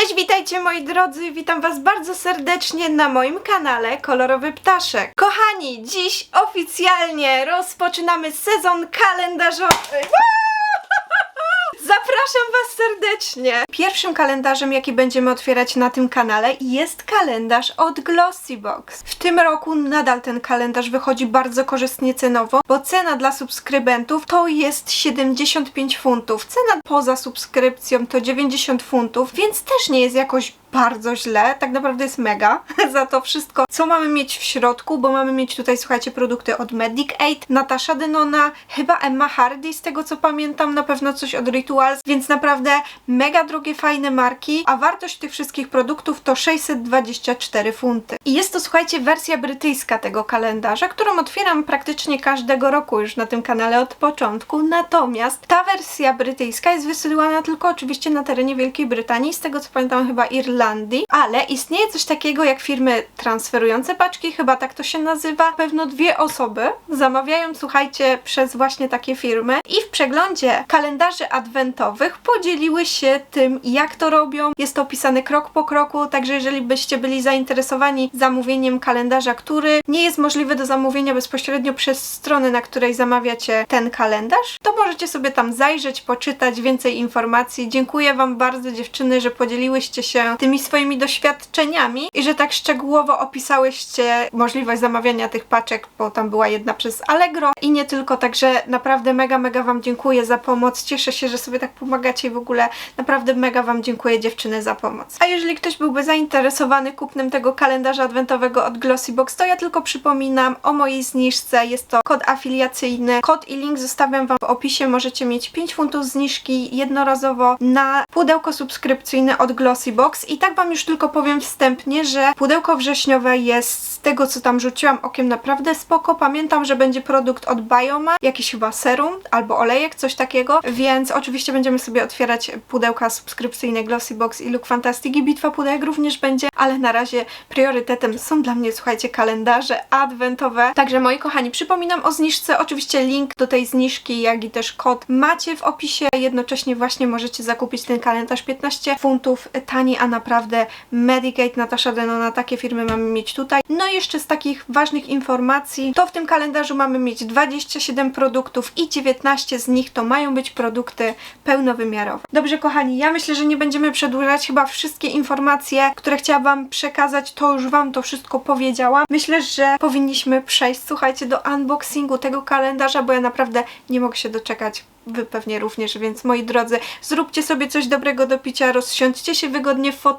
Cześć, witajcie moi drodzy, witam was bardzo serdecznie na moim kanale Kolorowy Ptaszek. Kochani, dziś oficjalnie rozpoczynamy sezon kalendarzowy. Zapraszam Was serdecznie! Pierwszym kalendarzem, jaki będziemy otwierać na tym kanale, jest kalendarz od Glossybox. W tym roku nadal ten kalendarz wychodzi bardzo korzystnie cenowo, bo cena dla subskrybentów to jest 75 funtów. Cena poza subskrypcją to 90 funtów, więc też nie jest jakoś bardzo źle, tak naprawdę jest mega za to wszystko, co mamy mieć w środku, bo mamy mieć tutaj, słuchajcie, produkty od Medic Aid, Natasha Denona, chyba Emma Hardy, z tego co pamiętam, na pewno coś od Rituals, więc naprawdę mega drogie, fajne marki, a wartość tych wszystkich produktów to 624 funty. I jest to, słuchajcie, wersja brytyjska tego kalendarza, którą otwieram praktycznie każdego roku już na tym kanale od początku, natomiast ta wersja brytyjska jest wysyłana tylko oczywiście na terenie Wielkiej Brytanii, z tego co pamiętam chyba Irlandii, ale istnieje coś takiego jak firmy transferujące paczki, chyba tak to się nazywa. Pewno dwie osoby zamawiają, słuchajcie, przez właśnie takie firmy i w przeglądzie kalendarzy adwentowych podzieliły się tym, jak to robią. Jest to opisane krok po kroku, także jeżeli byście byli zainteresowani zamówieniem kalendarza, który nie jest możliwy do zamówienia bezpośrednio przez stronę, na której zamawiacie ten kalendarz, to możecie sobie tam zajrzeć, poczytać więcej informacji. Dziękuję Wam bardzo, dziewczyny, że podzieliłyście się tymi swoimi doświadczeniami i że tak szczegółowo opisałyście możliwość zamawiania tych paczek, bo tam była jedna przez Allegro i nie tylko, także naprawdę mega, mega Wam dziękuję za pomoc. Cieszę się, że sobie tak pomagacie i w ogóle naprawdę mega Wam dziękuję dziewczyny za pomoc. A jeżeli ktoś byłby zainteresowany kupnem tego kalendarza adwentowego od Glossybox, to ja tylko przypominam o mojej zniżce. Jest to kod afiliacyjny. Kod i link zostawiam Wam w opisie. Możecie mieć 5 funtów zniżki jednorazowo na pudełko subskrypcyjne od Glossybox. I tak Wam już tylko powiem wstępnie, że pudełko wrześniowe jest z tego, co tam rzuciłam okiem naprawdę spoko. Pamiętam, że będzie produkt od Bioma, jakiś chyba serum albo olejek, coś takiego, więc oczywiście będziemy sobie otwierać pudełka subskrypcyjne Glossybox i Look Fantastic i Bitwa Pudełek również będzie, ale na razie priorytetem są dla mnie, słuchajcie, kalendarze adwentowe. Także moi kochani, przypominam o zniżce, oczywiście link do tej zniżki, jak i też kod macie w opisie. Jednocześnie właśnie możecie zakupić ten kalendarz 15 funtów taniej, a naprawdę Medicate, Natasha Denona, takie firmy mamy mieć tutaj. No i jeszcze z takich ważnych informacji, to w tym kalendarzu mamy mieć 27 produktów i 19 z nich to mają być produkty pełnowymiarowe. Dobrze kochani, ja myślę, że nie będziemy przedłużać, chyba wszystkie informacje, które chciałam Wam przekazać, to już Wam to wszystko powiedziałam. Myślę, że powinniśmy przejść, słuchajcie, do unboxingu tego kalendarza, bo ja naprawdę nie mogę się doczekać. Wy pewnie również, więc moi drodzy, zróbcie sobie coś dobrego do picia, rozsiądźcie się wygodnie w fotelu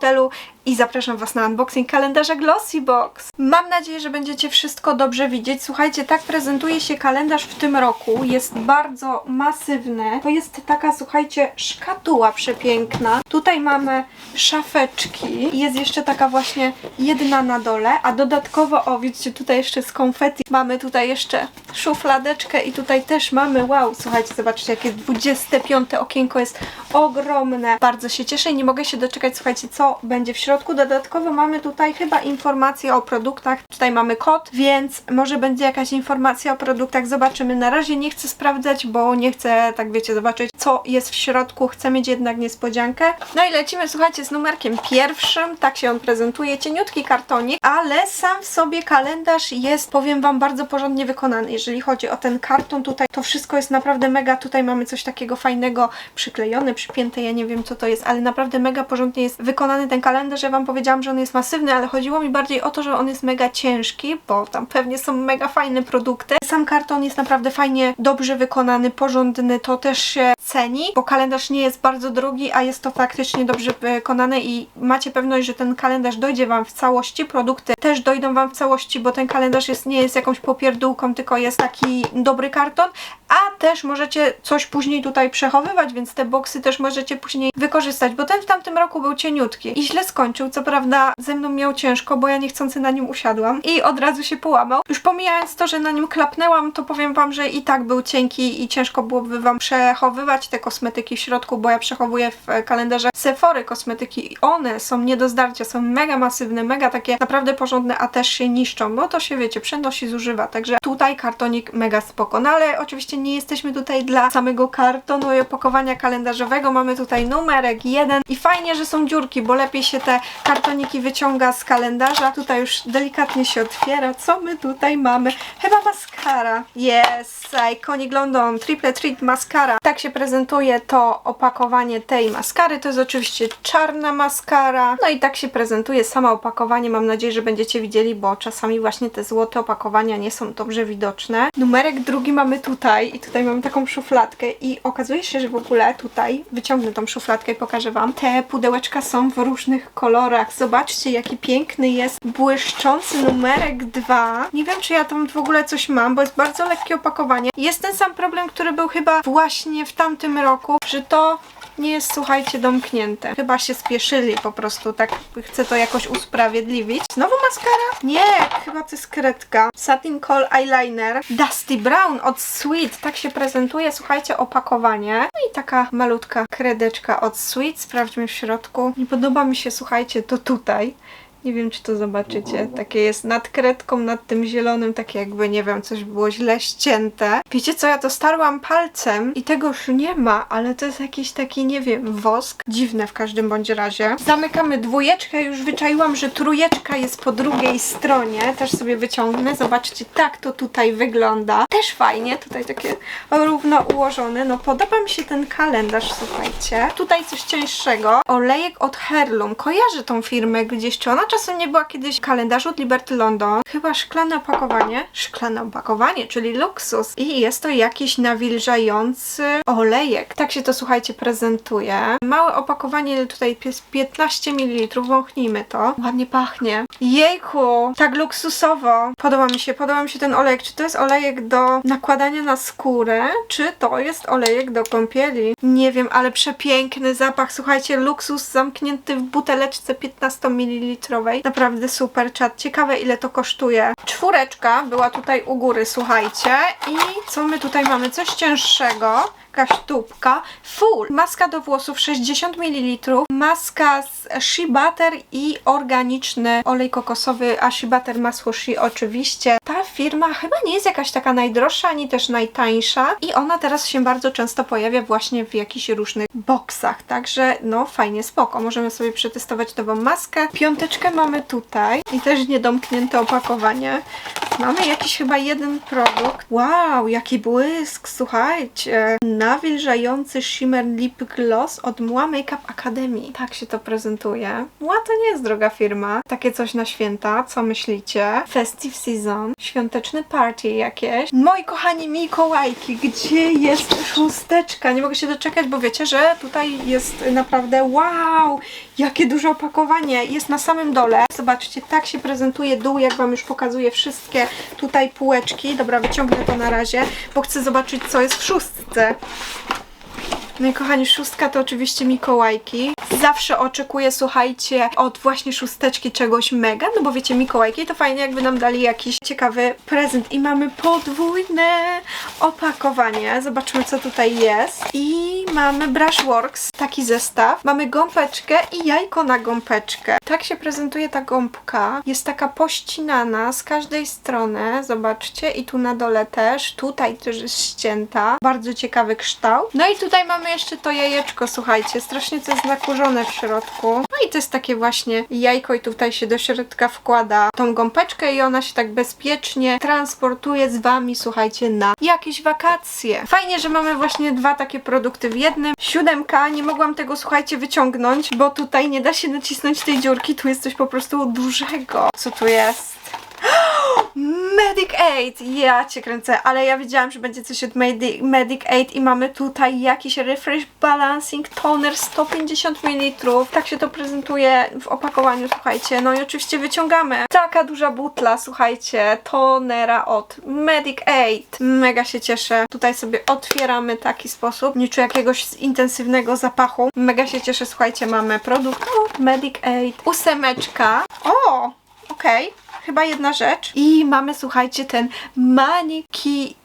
i zapraszam Was na unboxing kalendarza Glossy Box. Mam nadzieję, że będziecie wszystko dobrze widzieć. Słuchajcie, tak prezentuje się kalendarz w tym roku. Jest bardzo masywny. To jest taka, słuchajcie, szkatuła przepiękna. Tutaj mamy szafeczki. Jest jeszcze taka właśnie jedna na dole, a dodatkowo, o widzicie, tutaj jeszcze z konfetti. Mamy tutaj jeszcze szufladeczkę i tutaj też mamy, wow, słuchajcie, zobaczcie, jakie 25 okienko jest ogromne. Bardzo się cieszę i nie mogę się doczekać, słuchajcie, co będzie w środku. Dodatkowo mamy tutaj chyba informacje o produktach. Tutaj mamy kod, więc może będzie jakaś informacja o produktach. Zobaczymy. Na razie nie chcę sprawdzać, bo nie chcę, tak wiecie, zobaczyć, co jest w środku. Chcę mieć jednak niespodziankę. No i lecimy, słuchajcie, z numerkiem pierwszym. Tak się on prezentuje. Cieniutki kartonik, ale sam w sobie kalendarz jest, powiem Wam, bardzo porządnie wykonany. Jeżeli chodzi o ten karton tutaj, to wszystko jest naprawdę mega. Tutaj mamy coś takiego fajnego przyklejone, przypięte, ja nie wiem co to jest, ale naprawdę mega porządnie jest wykonany ten kalendarz. Ja Wam powiedziałam, że on jest masywny, ale chodziło mi bardziej o to, że on jest mega ciężki, bo tam pewnie są mega fajne produkty. Sam karton jest naprawdę fajnie, dobrze wykonany, porządny, to też się ceni, bo kalendarz nie jest bardzo drogi, a jest to faktycznie dobrze wykonane i macie pewność, że ten kalendarz dojdzie Wam w całości, produkty też dojdą Wam w całości, bo ten kalendarz jest, nie jest jakąś popierdółką, tylko jest taki dobry karton, a też możecie coś później tutaj przechowywać, więc te boksy też możecie później wykorzystać, bo ten w tamtym roku był cieniutki i źle skończył. Co prawda ze mną miał ciężko, bo ja niechcący na nim usiadłam i od razu się połamał. Już pomijając to, że na nim klapnęłam, to powiem wam, że i tak był cienki i ciężko byłoby wam przechowywać te kosmetyki w środku, bo ja przechowuję w kalendarze Sephory kosmetyki i one są nie do zdarcia, są mega masywne, mega takie naprawdę porządne, a też się niszczą, bo to się wiecie, przenosi, zużywa. Także tutaj kartonik mega spoko. No ale oczywiście nie jesteśmy tutaj dla samego kartonu i opakowania kalendarzowego. Mamy tutaj numerek jeden i fajnie, że są dziurki, bo lepiej się te kartoniki wyciąga z kalendarza. Tutaj już delikatnie się otwiera. Co my tutaj mamy? Chyba maskara. Yes, Iconic London Triple Treat Mascara. Tak się prezentuje to opakowanie tej maskary. To jest oczywiście czarna maskara. No i tak się prezentuje sama opakowanie. Mam nadzieję, że będziecie widzieli, bo czasami właśnie te złote opakowania nie są dobrze widoczne. Numerek drugi mamy tutaj i tutaj mamy taką szufladkę i okazuje się, że w ogóle tutaj wyciągnę tą szufladkę i pokażę Wam. Te pudełeczka są w różnych kolorach. Zobaczcie, jaki piękny jest błyszczący numerek 2. Nie wiem, czy ja tam w ogóle coś mam, bo jest bardzo lekkie opakowanie. Jest ten sam problem, który był chyba właśnie w tamtym roku, że to nie jest, słuchajcie, domknięte. Chyba się spieszyli po prostu, tak chcę to jakoś usprawiedliwić. Znowu maskara? Nie, chyba to jest kredka. Satin Kohl Eyeliner. Dusty Brown od Sweet. Tak się prezentuje, słuchajcie, opakowanie. No i taka malutka kredeczka od Sweet. Sprawdźmy w środku. Nie podoba mi się, słuchajcie, to tutaj. Nie wiem, czy to zobaczycie. Takie jest nad kredką, nad tym zielonym, takie jakby, nie wiem, coś było źle ścięte. Wiecie co, ja to starłam palcem i tego już nie ma, ale to jest jakiś taki, nie wiem, wosk. Dziwne w każdym bądź razie. Zamykamy dwójeczkę, już wyczaiłam, że trójeczka jest po drugiej stronie. Też sobie wyciągnę. Zobaczcie, tak to tutaj wygląda. Też fajnie, tutaj takie równo ułożone. No podoba mi się ten kalendarz, słuchajcie. Tutaj coś cięższego. Olejek od Herlum. Kojarzę tą firmę gdzieś, czy ona nie była kiedyś w kalendarzu od Liberty London. Chyba szklane opakowanie. Szklane opakowanie, czyli luksus. I jest to jakiś nawilżający olejek. Tak się to, słuchajcie, prezentuje. Małe opakowanie, tutaj jest 15 ml. Wąchnijmy to. Ładnie pachnie. Jejku, tak luksusowo. Podoba mi się, podoba mi się ten olejek. Czy to jest olejek do nakładania na skórę, czy to jest olejek do kąpieli? Nie wiem, ale przepiękny zapach. Słuchajcie, luksus zamknięty w buteleczce 15 ml. Naprawdę super czat. Ciekawe ile to kosztuje. Czwóreczka była tutaj u góry, słuchajcie. I co my tutaj mamy? Coś cięższego taka sztuka. Full. Maska do włosów 60 ml. Maska z shea butter i organiczny olej kokosowy, a shea butter masło shea oczywiście. Ta firma chyba nie jest jakaś taka najdroższa, ani też najtańsza i ona teraz się bardzo często pojawia właśnie w jakichś różnych boksach, także no fajnie, spoko. Możemy sobie przetestować nową maskę. Piąteczkę mamy tutaj i też niedomknięte opakowanie. Mamy jakiś chyba jeden produkt. Wow, jaki błysk, słuchajcie. Nawilżający shimmer lip gloss od Mła Makeup Academy. Tak się to prezentuje. Mła to nie jest droga firma. Takie coś na święta, co myślicie? Festive season, świąteczny party jakieś. Moi kochani Mikołajki, gdzie jest szósteczka? Nie mogę się doczekać, bo wiecie, że tutaj jest naprawdę wow, jakie duże opakowanie. Jest na samym dole. Zobaczcie, tak się prezentuje dół, jak Wam już pokazuję wszystkie tutaj półeczki. Dobra, wyciągnę to na razie, bo chcę zobaczyć, co jest w szóstce. No i kochani, szóstka to oczywiście Mikołajki. Zawsze oczekuję, słuchajcie, od właśnie szósteczki czegoś mega, no bo wiecie, Mikołajki to fajnie jakby nam dali jakiś ciekawy prezent. I mamy podwójne opakowanie. Zobaczmy, co tutaj jest. I mamy Brushworks, taki zestaw. Mamy gąbeczkę i jajko na gąbeczkę. Tak się prezentuje ta gąbka. Jest taka pościnana z każdej strony. Zobaczcie. I tu na dole też. Tutaj też jest ścięta. Bardzo ciekawy kształt. No i tutaj mamy jeszcze to jajeczko, słuchajcie. Strasznie to jest nakurzone w środku. No i to jest takie właśnie jajko i tutaj się do środka wkłada tą gąbeczkę i ona się tak bezpiecznie transportuje z wami, słuchajcie, na jakieś wakacje. Fajnie, że mamy właśnie dwa takie produkty w jednym. Siódemka, nie mogłam tego, słuchajcie, wyciągnąć, bo tutaj nie da się nacisnąć tej dziurki. Tu jest coś po prostu dużego. Co tu jest? Medic Aid! Ja cię kręcę, ale ja wiedziałam, że będzie coś od Medic, Medic Aid i mamy tutaj jakiś Refresh Balancing Toner 150 ml. Tak się to prezentuje w opakowaniu, słuchajcie. No i oczywiście wyciągamy. Taka duża butla, słuchajcie, tonera od Medic Aid. Mega się cieszę. Tutaj sobie otwieramy taki sposób. Nie czuję jakiegoś intensywnego zapachu. Mega się cieszę, słuchajcie, mamy produkt od Medic Aid. Ósemeczka. O! Okej, chyba jedna rzecz. I mamy, słuchajcie, ten maniki ki-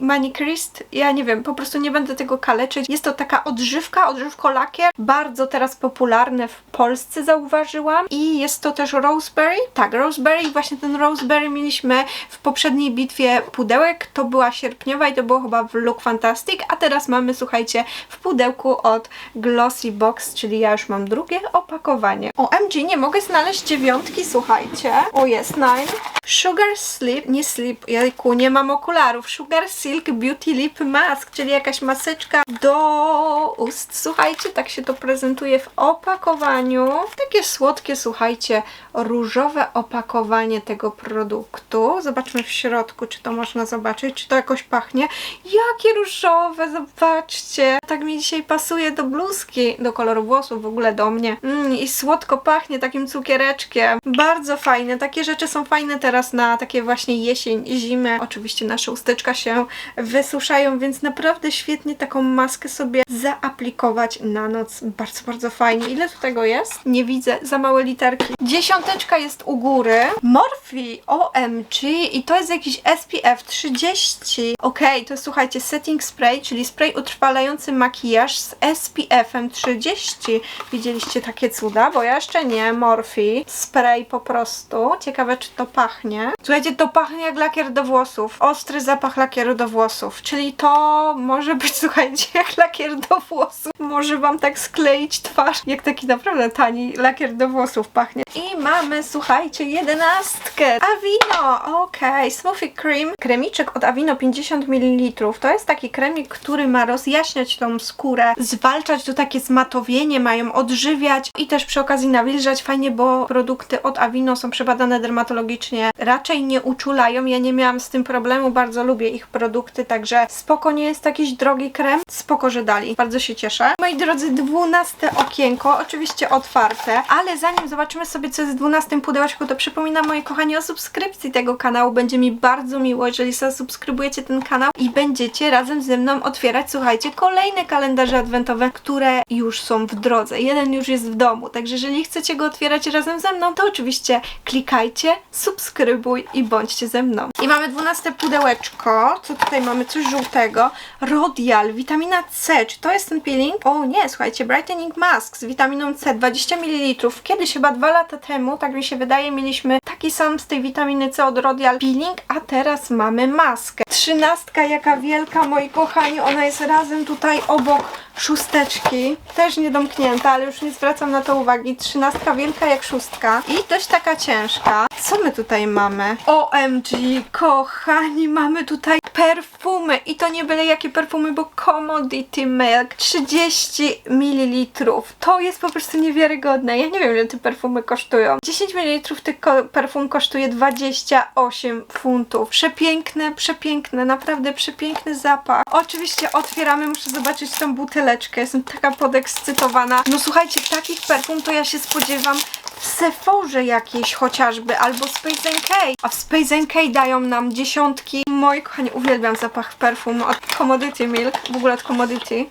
manicurist, ja nie wiem, po prostu nie będę tego kaleczyć. Jest to taka odżywka, odżywko lakier, bardzo teraz popularne w Polsce zauważyłam i jest to też roseberry, tak, roseberry właśnie ten roseberry mieliśmy w poprzedniej bitwie pudełek, to była sierpniowa i to było chyba w Look Fantastic, a teraz mamy, słuchajcie, w pudełku od Glossy Box, czyli ja już mam drugie opakowanie. OMG, nie mogę znaleźć dziewiątki, słuchajcie. O, jest nine. Sugar Sleep, nie Sleep, jajku, nie mam okularów. Sugar Silk Beauty Lip Mask, czyli jakaś maseczka do ust. Słuchajcie, tak się to prezentuje w opakowaniu. Takie słodkie, słuchajcie, różowe opakowanie tego produktu. Zobaczmy w środku, czy to można zobaczyć, czy to jakoś pachnie. Jakie różowe, zobaczcie. Tak mi dzisiaj pasuje do bluzki, do koloru włosów, w ogóle do mnie. Mm, I słodko pachnie takim cukiereczkiem. Bardzo fajne. Takie rzeczy są fajne teraz na takie właśnie jesień, zimę. Oczywiście nasze usteczka się wysuszają, więc naprawdę świetnie taką maskę sobie zaaplikować na noc. Bardzo, bardzo fajnie. Ile tu tego jest? Nie widzę. Za małe literki. Dziesiąteczka jest u góry. Morphe OMG i to jest jakiś SPF 30. Okej, to jest słuchajcie setting spray, czyli spray utrwalający makijaż z SPF-em 30. Widzieliście takie cuda? Bo ja jeszcze nie. Morphe. Spray po prostu. Ciekawe czy to pachnie. Słuchajcie, to pachnie jak lakier do włosów. Ostry zapach lakieru do włosów. Czyli to może być, słuchajcie, jak lakier do włosów. Może wam tak skleić twarz, jak taki naprawdę tani lakier do włosów pachnie. I mamy, słuchajcie, jedenastkę. Avino, okej. Smoothie Cream. Kremiczek od Avino 50 ml. To jest taki kremik, który ma rozjaśniać tą skórę, zwalczać to takie zmatowienie, mają odżywiać i też przy okazji nawilżać. Fajnie, bo produkty od Avino są przebadane dermatologicznie. Raczej nie uczulają. Ja nie miałam z tym problemu. Bardzo lubię ich produkty, także spoko nie jest jakiś drogi krem. Spoko, że dali. Bardzo się cieszę. Moi drodzy, dwunaste okienko. Oczywiście otwarte, ale zanim zobaczymy sobie, co jest w dwunastym pudełeczku, to przypominam, moi kochani, o subskrypcji tego kanału. Będzie mi bardzo miło, jeżeli zasubskrybujecie ten kanał i będziecie razem ze mną otwierać, słuchajcie, kolejne kalendarze adwentowe, które już są w drodze. Jeden już jest w domu, także jeżeli chcecie go otwierać razem ze mną, to oczywiście klikajcie, subskrybuj i bądźcie ze mną. I mamy dwunaste pudełeczko. Co tutaj mamy? Coś żółtego. Rodial, witamina C. Czy to jest ten peeling? O nie, słuchajcie, Brightening Mask z witaminą C, 20 ml. Kiedyś, chyba dwa lata temu, tak mi się wydaje, mieliśmy taki sam z tej witaminy C od Rodial peeling, a teraz mamy maskę. Trzynastka, jaka wielka, moi kochani, ona jest razem tutaj obok szósteczki. Też niedomknięta, ale już nie zwracam na to uwagi. Trzynastka wielka jak szóstka i dość taka ciężka. Co my tutaj mamy? OMG, kochani, mamy tutaj perfumy i to nie byle jakie perfumy, bo Commodity Milk 30 ml. To jest po prostu niewiarygodne. Ja nie wiem, ile te perfumy kosztują. 10 ml tych perfum kosztuje 28 funtów. Przepiękne, przepiękne, naprawdę przepiękny zapach. Oczywiście otwieramy, muszę zobaczyć tą buteleczkę. Jestem taka podekscytowana. No słuchajcie, takich perfum to ja się spodziewam w Sephorze jakiejś chociażby, albo Space NK. A w Space NK dają nam dziesiątki. Moi kochani, uwielbiam zapach perfum od Commodity Milk, w ogóle od Commodity.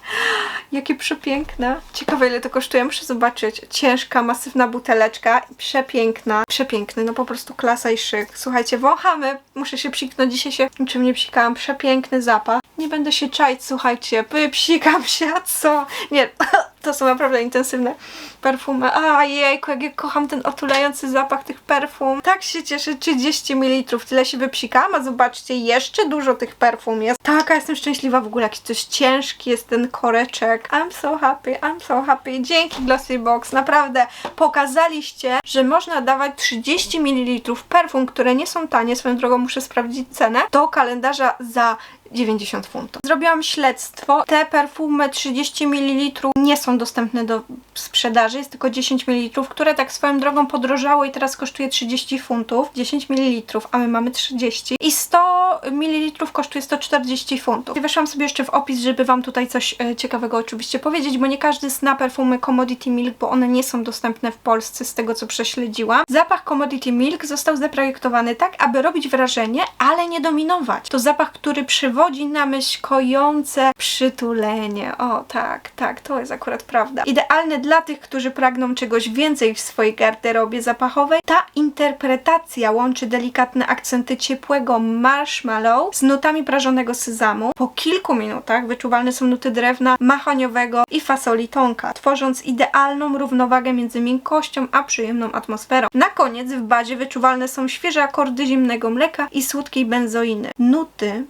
Jakie przepiękne. Ciekawe ile to kosztuje, muszę zobaczyć. Ciężka, masywna buteleczka. Przepiękna. Przepiękny, no po prostu klasa i szyk. Słuchajcie, wąchamy. Muszę się psiknąć, dzisiaj się niczym nie psikałam. Przepiękny zapach. Nie będę się czaić, słuchajcie. Psikam się, a co? Nie, to są naprawdę intensywne perfumy. A jejku, jak ja kocham ten otulający zapach tych perfum. Tak się cieszę, 30 ml. Tyle się wypsikałam, a zobaczcie, jeszcze dużo tych perfum jest. Taka jestem szczęśliwa w ogóle, jakiś coś ciężki jest ten koreczek. I'm so happy, I'm so happy. Dzięki Glossy Box, naprawdę pokazaliście, że można dawać 30 ml perfum, które nie są tanie, swoją drogą muszę sprawdzić cenę, do kalendarza za 90 funtów. Zrobiłam śledztwo. Te perfumy 30 ml nie są dostępne do sprzedaży, jest tylko 10 ml, które tak swoją drogą podrożało i teraz kosztuje 30 funtów. 10 ml, a my mamy 30. I 100 ml kosztuje 140 funtów. Weszłam sobie jeszcze w opis, żeby Wam tutaj coś e, ciekawego oczywiście powiedzieć, bo nie każdy zna perfumy Commodity Milk, bo one nie są dostępne w Polsce z tego co prześledziłam. Zapach Commodity Milk został zaprojektowany tak, aby robić wrażenie, ale nie dominować. To zapach, który przywodzi na myśl kojące przytulenie. O tak, tak, to jest akurat prawda. Idealny dla tych, którzy pragną czegoś więcej w swojej garderobie zapachowej. Ta interpretacja łączy delikatne akcenty ciepłego marshmallow z nutami prażonego sezamu. Po kilku minutach wyczuwalne są nuty drewna mahoniowego i fasoli tonka, tworząc idealną równowagę między miękkością a przyjemną atmosferą. Na koniec w bazie wyczuwalne są świeże akordy zimnego mleka i słodkiej benzoiny. Nuty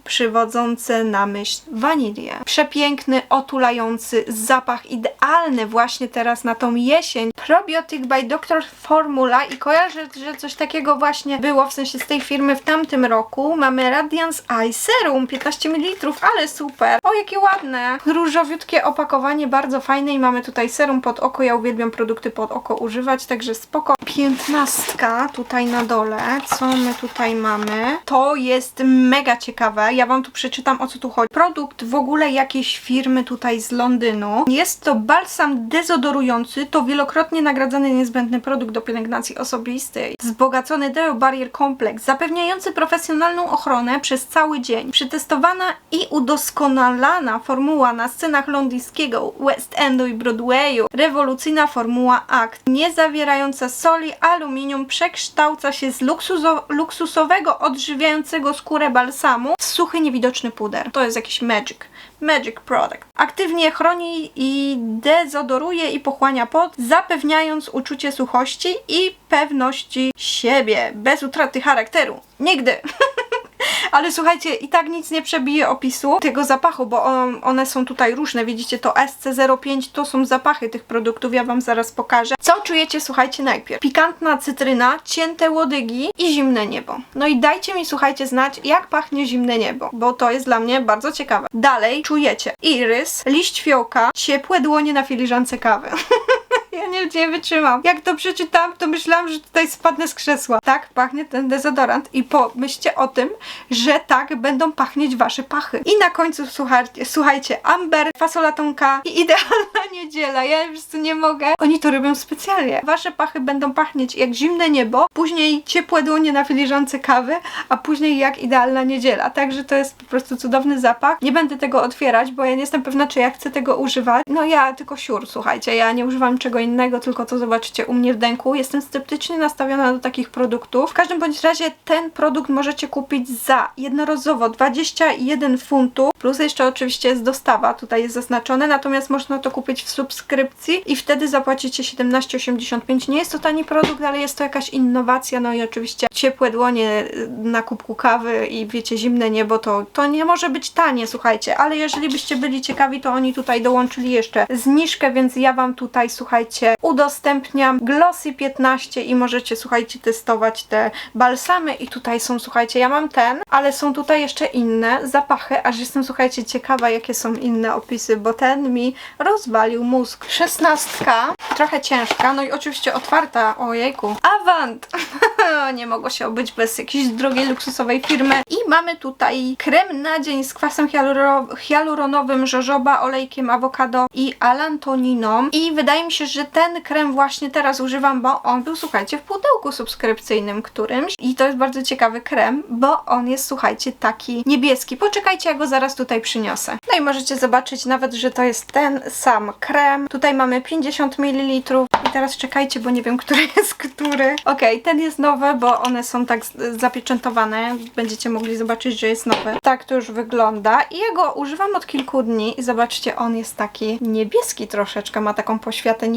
na myśl wanilię. Przepiękny, otulający zapach, idealny właśnie teraz na tą jesień. Probiotic by Dr. Formula i kojarzę, że coś takiego właśnie było, w sensie z tej firmy w tamtym roku. Mamy Radiance Eye Serum, 15 ml, ale super. O, jakie ładne. Różowiutkie opakowanie, bardzo fajne i mamy tutaj serum pod oko. Ja uwielbiam produkty pod oko używać, także spoko. Piętnastka tutaj na dole. Co my tutaj mamy? To jest mega ciekawe. Ja Wam tu przeczytam o co tu chodzi. Produkt w ogóle jakiejś firmy tutaj z Londynu. Jest to balsam dezodorujący. To wielokrotnie nagradzany niezbędny produkt do pielęgnacji osobistej. Wzbogacony Deo Barrier Complex, zapewniający profesjonalną ochronę przez cały dzień. Przetestowana i udoskonalana formuła na scenach londyńskiego West Endu i Broadwayu. Rewolucyjna formuła ACT. Nie zawierająca soli, aluminium przekształca się z luksuso luksusowego, odżywiającego skórę balsamu w suchy, niewidoczny puder. To jest jakiś magic. Magic product. Aktywnie chroni i dezodoruje i pochłania pot, zapewniając uczucie suchości i pewności siebie, bez utraty charakteru. Nigdy! Ale słuchajcie, i tak nic nie przebije opisu tego zapachu, bo on, one są tutaj różne. Widzicie, to SC05 to są zapachy tych produktów, ja Wam zaraz pokażę. Co czujecie, słuchajcie, najpierw? Pikantna cytryna, cięte łodygi i zimne niebo. No i dajcie mi, słuchajcie, znać, jak pachnie zimne niebo, bo to jest dla mnie bardzo ciekawe. Dalej czujecie irys, liść fiołka, ciepłe dłonie na filiżance kawy. Nie, nie wytrzymam. Jak to przeczytałam, to myślałam, że tutaj spadnę z krzesła. Tak pachnie ten dezodorant i pomyślcie o tym, że tak będą pachnieć wasze pachy. I na końcu słuchajcie, słuchajcie amber, fasola tonka i idealna niedziela. Ja po prostu nie mogę. Oni to robią specjalnie. Wasze pachy będą pachnieć jak zimne niebo, później ciepłe dłonie na filiżance kawy, a później jak idealna niedziela. Także to jest po prostu cudowny zapach. Nie będę tego otwierać, bo ja nie jestem pewna, czy ja chcę tego używać. No ja tylko siur, słuchajcie, ja nie używam czego innego, tylko to zobaczycie u mnie w dęku. Jestem sceptycznie nastawiona do takich produktów. W każdym bądź razie ten produkt możecie kupić za jednorazowo 21 funtów, plus jeszcze oczywiście jest dostawa, tutaj jest zaznaczone, natomiast można to kupić w subskrypcji i wtedy zapłacicie 17,85. Nie jest to tani produkt, ale jest to jakaś innowacja, no i oczywiście ciepłe dłonie na kubku kawy i wiecie, zimne niebo, to, to nie może być tanie, słuchajcie, ale jeżeli byście byli ciekawi, to oni tutaj dołączyli jeszcze zniżkę, więc ja Wam tutaj, słuchajcie, udostępniam Glossy 15 i możecie, słuchajcie, testować te balsamy i tutaj są, słuchajcie, ja mam ten, ale są tutaj jeszcze inne zapachy, aż jestem, słuchajcie, ciekawa, jakie są inne opisy, bo ten mi rozwalił mózg. Szesnastka, trochę ciężka, no i oczywiście otwarta, ojejku. Avant! nie mogło się obyć bez jakiejś drogiej, luksusowej firmy. I mamy tutaj krem na dzień z kwasem hialuro hialuronowym, jojoba, olejkiem awokado i alantoniną. I wydaje mi się, że ten krem właśnie teraz używam, bo on był, słuchajcie, w pudełku subskrypcyjnym którymś. I to jest bardzo ciekawy krem, bo on jest, słuchajcie, taki niebieski. Poczekajcie, ja go zaraz tutaj przyniosę. No i możecie zobaczyć nawet, że to jest ten sam krem. Tutaj mamy 50 ml. I teraz czekajcie, bo nie wiem, który jest który. Okej, ten jest nowy, bo one są tak zapieczętowane. Będziecie mogli zobaczyć, że jest nowy. Tak to już wygląda. I ja go używam od kilku dni i zobaczcie, on jest taki niebieski troszeczkę. Ma taką poświatę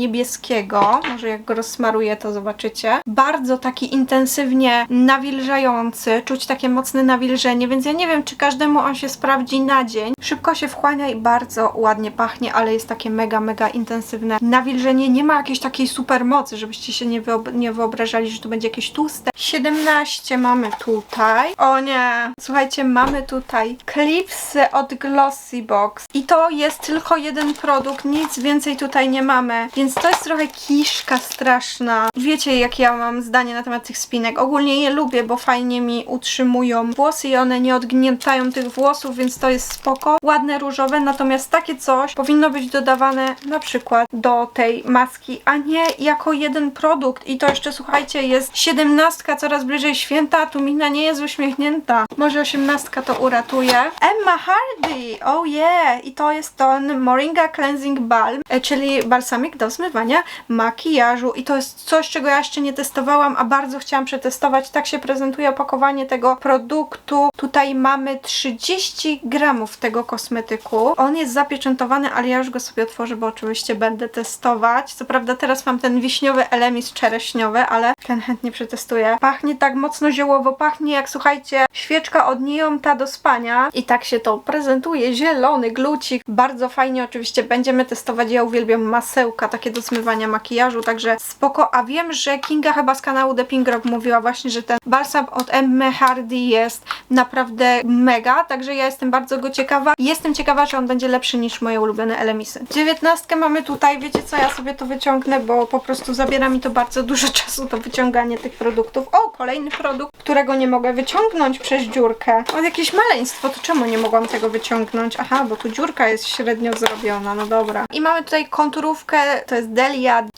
Może jak go rozsmaruję, to zobaczycie. Bardzo taki intensywnie nawilżający. Czuć takie mocne nawilżenie, więc ja nie wiem, czy każdemu on się sprawdzi na dzień. Szybko się wchłania i bardzo ładnie pachnie, ale jest takie mega, mega intensywne nawilżenie. Nie ma jakiejś takiej super mocy, żebyście się nie, wyob- nie wyobrażali, że to będzie jakieś tłuste. 17 mamy tutaj. O nie, słuchajcie, mamy tutaj klipsy od Glossy Box. I to jest tylko jeden produkt, nic więcej tutaj nie mamy. Więc to jest trochę kiszka straszna. Wiecie, jakie ja mam zdanie na temat tych spinek. Ogólnie je lubię, bo fajnie mi utrzymują włosy i one nie odgniętają tych włosów, więc to jest spoko. Ładne, różowe, natomiast takie coś powinno być dodawane na przykład do tej maski, a nie jako jeden produkt. I to jeszcze, słuchajcie, jest siedemnastka, coraz bliżej święta, tu Mina nie jest uśmiechnięta. Może osiemnastka to uratuje. Emma Hardy, oh yeah! I to jest ten Moringa Cleansing Balm, e, czyli balsamik do zmywania makijażu. I to jest coś, czego ja jeszcze nie testowałam, a bardzo chciałam przetestować. Tak się prezentuje opakowanie tego produktu. Tutaj mamy 30 gramów tego kosmetyku. On jest zapieczętowany, ale ja już go sobie otworzę, bo oczywiście będę testować. Co prawda teraz mam ten wiśniowy elemis czereśniowy, ale ten chętnie przetestuję. Pachnie tak mocno ziołowo, pachnie jak słuchajcie, świeczka od Niomta do spania. I tak się to prezentuje. Zielony glucik. Bardzo fajnie oczywiście będziemy testować. Ja uwielbiam masełka, takie do zmywania makijażu, także spoko. A wiem, że Kinga chyba z kanału The Pink Rock mówiła właśnie, że ten balsam od Emmy Hardy jest naprawdę mega, także ja jestem bardzo go ciekawa. Jestem ciekawa, czy on będzie lepszy niż moje ulubione elemisy. Dziewiętnastkę mamy tutaj, wiecie co, ja sobie to wyciągnę, bo po prostu zabiera mi to bardzo dużo czasu, to wyciąganie tych produktów. O, kolejny produkt, którego nie mogę wyciągnąć przez dziurkę. O, jakieś maleństwo, to czemu nie mogłam tego wyciągnąć? Aha, bo tu dziurka jest średnio zrobiona, no dobra. I mamy tutaj konturówkę, to jest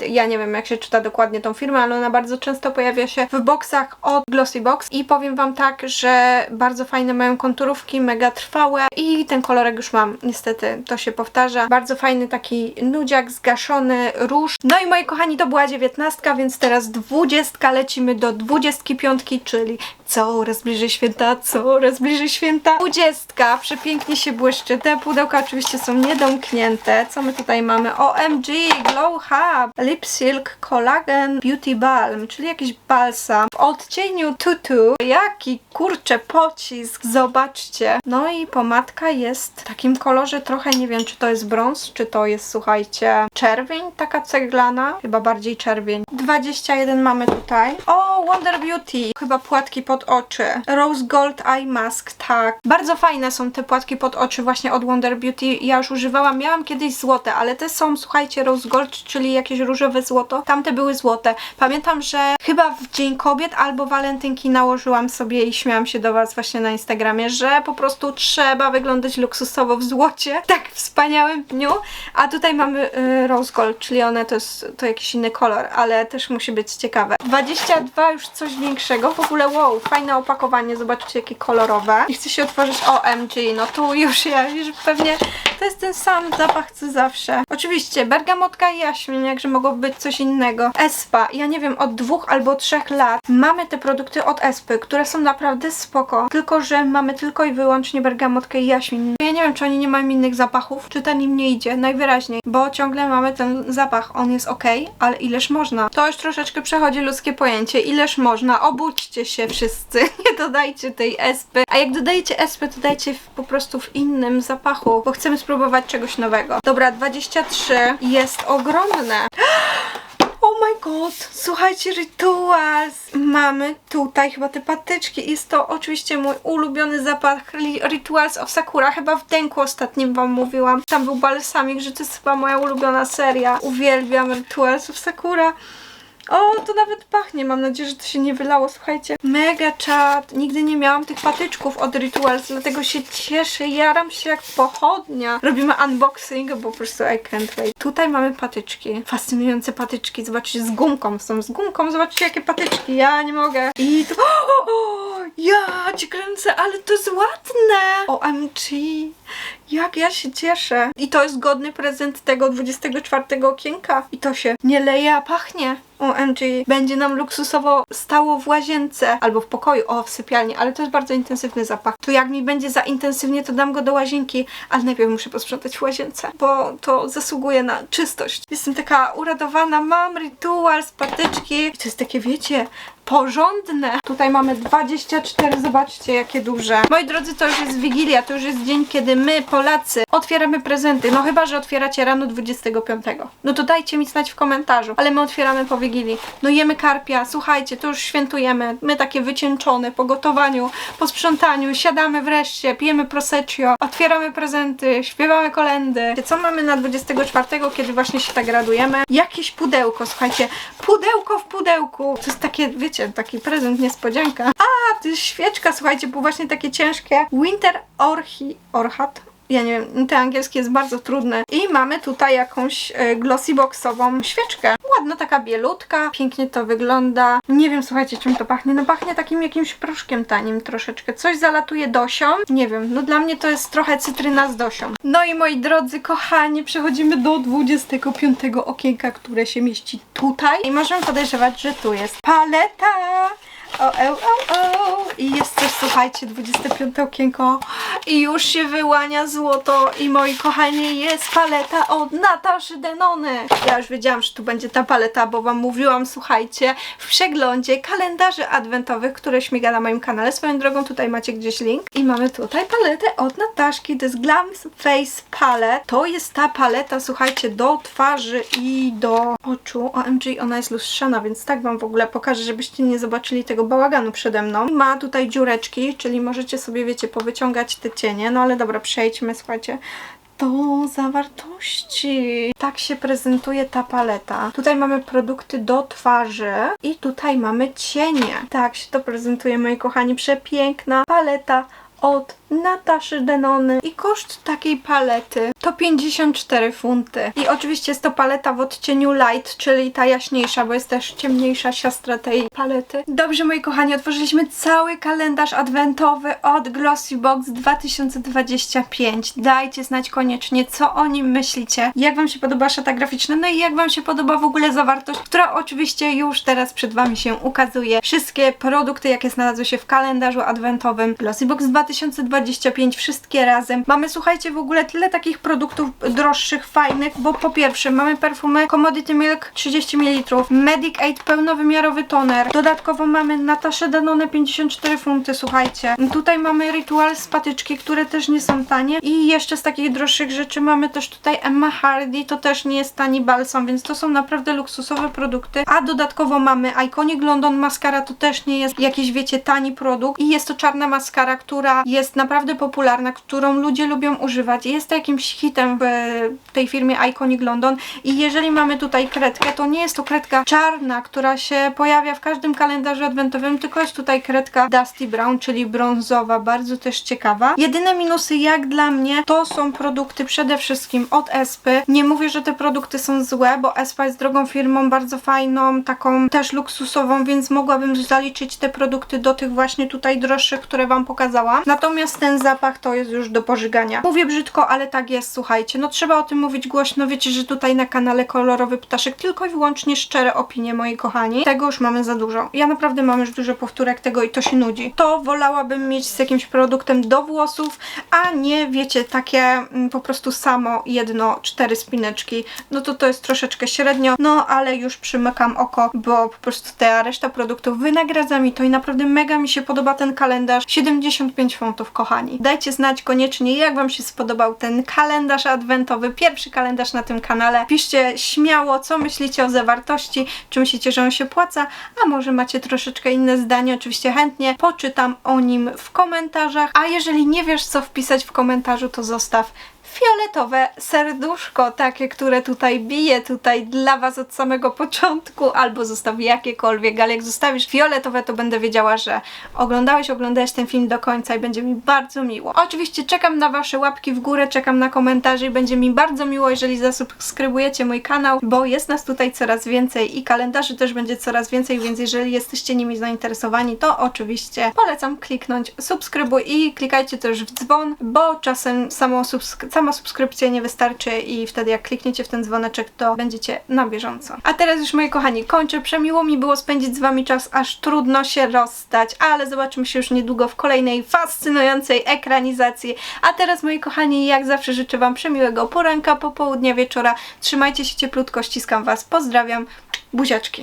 Ja nie wiem jak się czyta dokładnie tą firmę, ale ona bardzo często pojawia się w boxach od Glossy Box i powiem wam tak, że bardzo fajne mają konturówki, mega trwałe i ten kolorek już mam, niestety to się powtarza. Bardzo fajny taki nudziak, zgaszony róż. No i moi kochani, to była dziewiętnastka, więc teraz dwudziestka, lecimy do dwudziestki piątki, czyli coraz bliżej święta, coraz bliżej święta. Dwudziestka, przepięknie się błyszczy. Te pudełka oczywiście są niedomknięte. Co my tutaj mamy? OMG, Glow Lip Silk Collagen Beauty Balm, czyli jakiś balsam w odcieniu tutu. Jaki kurczę pocisk, zobaczcie. No i pomadka jest w takim kolorze trochę, nie wiem czy to jest brąz, czy to jest, słuchajcie, czerwień, taka ceglana, chyba bardziej czerwień. 21 mamy tutaj. O, Wonder Beauty, chyba płatki pod oczy. Rose Gold Eye Mask, tak. Bardzo fajne są te płatki pod oczy właśnie od Wonder Beauty. Ja już używałam, miałam kiedyś złote, ale te są, słuchajcie, Rose Gold, czyli jakieś różowe złoto. Tamte były złote. Pamiętam, że chyba w Dzień Kobiet albo walentynki nałożyłam sobie i śmiałam się do Was właśnie na Instagramie, że po prostu trzeba wyglądać luksusowo w złocie. Tak wspaniałym dniu. A tutaj mamy y, Rose Gold, czyli one to jest to jakiś inny kolor, ale też musi być ciekawe. 22 już coś większego. W ogóle wow, fajne opakowanie, zobaczcie jakie kolorowe. I chcę się otworzyć OMG, no tu już ja, już pewnie to jest ten sam zapach co zawsze. Oczywiście bergamotka i jaśmin, jakże mogłoby być coś innego. Espa, ja nie wiem, od dwóch albo trzech lat mamy te produkty od Espy, które są naprawdę spoko, tylko że mamy tylko i wyłącznie bergamotkę i jaśmin. Ja nie wiem, czy oni nie mają innych zapachów, czy ten im nie idzie, najwyraźniej, bo ciągle mamy ten zapach, on jest ok, ale ileż można. To już troszeczkę przechodzi ludzkie pojęcie, ileż można, obudźcie się wszyscy, nie dodajcie tej espy, a jak dodajecie espy, to dajcie w, po prostu w innym zapachu, bo chcemy spróbować czegoś nowego. Dobra, 23 jest ogromne. Oh my god, słuchajcie, Rituals. Mamy tutaj chyba te patyczki. Jest to oczywiście mój ulubiony zapach Ri- Rituals of Sakura. Chyba w Denku ostatnim wam mówiłam. Tam był balsamik, że to jest chyba moja ulubiona seria. Uwielbiam Rituals of Sakura. O, to nawet pachnie. Mam nadzieję, że to się nie wylało. Słuchajcie, mega czad. Nigdy nie miałam tych patyczków od Rituals, dlatego się cieszę. Jaram się jak pochodnia. Robimy unboxing, bo po prostu I can't wait. Tutaj mamy patyczki. Fascynujące patyczki. Zobaczcie, z gumką są. Z gumką. Zobaczcie, jakie patyczki. Ja nie mogę. I to... O, ja cię kręcę, ale to jest ładne. OMG. Jak ja się cieszę. I to jest godny prezent tego 24 okienka. I to się nie leje, a pachnie. OMG. Będzie nam luksusowo stało w łazience albo w pokoju, o w sypialni, ale to jest bardzo intensywny zapach. To jak mi będzie za intensywnie, to dam go do łazienki, ale najpierw muszę posprzątać w łazience, bo to zasługuje na czystość. Jestem taka uradowana, mam rytuał z patyczki. I to jest takie, wiecie, porządne. Tutaj mamy 24, zobaczcie jakie duże. Moi drodzy, to już jest Wigilia, to już jest dzień, kiedy my, Polacy, otwieramy prezenty. No chyba, że otwieracie rano 25. No to dajcie mi znać w komentarzu. Ale my otwieramy po Wigilii. No jemy karpia, słuchajcie, to już świętujemy. My takie wycieńczone po gotowaniu, po sprzątaniu, siadamy wreszcie, pijemy proseccio, otwieramy prezenty, śpiewamy kolendy. Co mamy na 24, kiedy właśnie się tak radujemy? Jakieś pudełko, słuchajcie, pudełko w pudełku. To jest takie, wiecie, taki prezent niespodzianka. A, świeczka, słuchajcie, było właśnie takie ciężkie. Winter Orchi... Orchat? Ja nie wiem, te angielskie jest bardzo trudne. I mamy tutaj jakąś e, glossy boxową świeczkę. Ładna, taka bielutka, pięknie to wygląda. Nie wiem, słuchajcie, czym to pachnie. No pachnie takim jakimś proszkiem tanim troszeczkę. Coś zalatuje dosią. Nie wiem, no dla mnie to jest trochę cytryna z dosią. No i moi drodzy, kochani, przechodzimy do 25 okienka, które się mieści tutaj. I możemy podejrzewać, że tu jest paleta. O, o, o, o. I jest też, słuchajcie, 25 okienko i już się wyłania złoto i moi kochani, jest paleta od Nataszy Denony. Ja już wiedziałam, że tu będzie ta paleta, bo wam mówiłam, słuchajcie, w przeglądzie kalendarzy adwentowych, które śmiga na moim kanale. Swoją drogą tutaj macie gdzieś link. I mamy tutaj paletę od Nataszki, to jest Glam Face Palette. To jest ta paleta, słuchajcie, do twarzy i do oczu. OMG, ona jest lustrzana, więc tak wam w ogóle pokażę, żebyście nie zobaczyli tego bałaganu przede mną. Ma tutaj dziureczki, czyli możecie sobie, wiecie, powyciągać te cienie. No ale dobra, przejdźmy, słuchajcie do zawartości. Tak się prezentuje ta paleta. Tutaj mamy produkty do twarzy i tutaj mamy cienie. Tak się to prezentuje, moi kochani. Przepiękna paleta od Nataszy Denony i koszt takiej palety to 54 funty. I oczywiście jest to paleta w odcieniu light, czyli ta jaśniejsza, bo jest też ciemniejsza siostra tej palety. Dobrze moi kochani, otworzyliśmy cały kalendarz adwentowy od Glossy Box 2025. Dajcie znać koniecznie, co o nim myślicie, jak wam się podoba szata graficzna, no i jak wam się podoba w ogóle zawartość, która oczywiście już teraz przed wami się ukazuje. Wszystkie produkty, jakie znalazły się w kalendarzu adwentowym Glossy Box 2025, wszystkie razem. Mamy, słuchajcie, w ogóle tyle takich produktów droższych, fajnych, bo po pierwsze mamy perfumy Commodity Milk 30 ml, Medic 8 pełnowymiarowy toner, dodatkowo mamy Natasha Danone 54 funty, słuchajcie. Tutaj mamy Ritual z patyczki, które też nie są tanie i jeszcze z takich droższych rzeczy mamy też tutaj Emma Hardy, to też nie jest tani balsam, więc to są naprawdę luksusowe produkty, a dodatkowo mamy Iconic London Mascara, to też nie jest jakiś, wiecie, tani produkt i jest to czarna maskara, która jest naprawdę popularna, którą ludzie lubią używać. Jest to jakimś hitem w tej firmie Iconic London i jeżeli mamy tutaj kredkę, to nie jest to kredka czarna, która się pojawia w każdym kalendarzu adwentowym, tylko jest tutaj kredka Dusty Brown, czyli brązowa, bardzo też ciekawa. Jedyne minusy jak dla mnie to są produkty przede wszystkim od Espy. Nie mówię, że te produkty są złe, bo Espa jest drogą firmą, bardzo fajną, taką też luksusową, więc mogłabym zaliczyć te produkty do tych właśnie tutaj droższych, które Wam pokazałam. Natomiast ten zapach to jest już do pożygania. Mówię brzydko, ale tak jest, słuchajcie. No trzeba o tym mówić głośno. Wiecie, że tutaj na kanale Kolorowy Ptaszek tylko i wyłącznie szczere opinie, moi kochani. Tego już mamy za dużo. Ja naprawdę mam już dużo powtórek tego i to się nudzi. To wolałabym mieć z jakimś produktem do włosów, a nie, wiecie, takie mm, po prostu samo jedno, cztery spineczki. No to to jest troszeczkę średnio, no ale już przymykam oko, bo po prostu ta reszta produktów wynagradza mi to i naprawdę mega mi się podoba ten kalendarz. 75 funtów, kochani. Dajcie znać koniecznie, jak Wam się spodobał ten kalendarz adwentowy, pierwszy kalendarz na tym kanale. Piszcie śmiało, co myślicie o zawartości, czy myślicie, że on się płaca, a może macie troszeczkę inne zdanie, oczywiście chętnie poczytam o nim w komentarzach, a jeżeli nie wiesz, co wpisać w komentarzu, to zostaw fioletowe serduszko, takie, które tutaj bije tutaj dla Was od samego początku, albo zostaw jakiekolwiek, ale jak zostawisz fioletowe, to będę wiedziała, że oglądałeś, oglądałeś ten film do końca i będzie mi bardzo miło. Oczywiście czekam na Wasze łapki w górę, czekam na komentarze i będzie mi bardzo miło, jeżeli zasubskrybujecie mój kanał, bo jest nas tutaj coraz więcej i kalendarzy też będzie coraz więcej, więc jeżeli jesteście nimi zainteresowani, to oczywiście polecam kliknąć subskrybuj i klikajcie też w dzwon, bo czasem samo subsk- sama subskrypcja nie wystarczy i wtedy jak klikniecie w ten dzwoneczek, to będziecie na bieżąco. A teraz już moi kochani, kończę. Przemiło mi było spędzić z wami czas, aż trudno się rozstać, ale zobaczymy się już niedługo w kolejnej fascynującej ekranizacji. A teraz moi kochani, jak zawsze życzę wam przemiłego poranka, popołudnia, wieczora. Trzymajcie się cieplutko, ściskam was, pozdrawiam, buziaczki.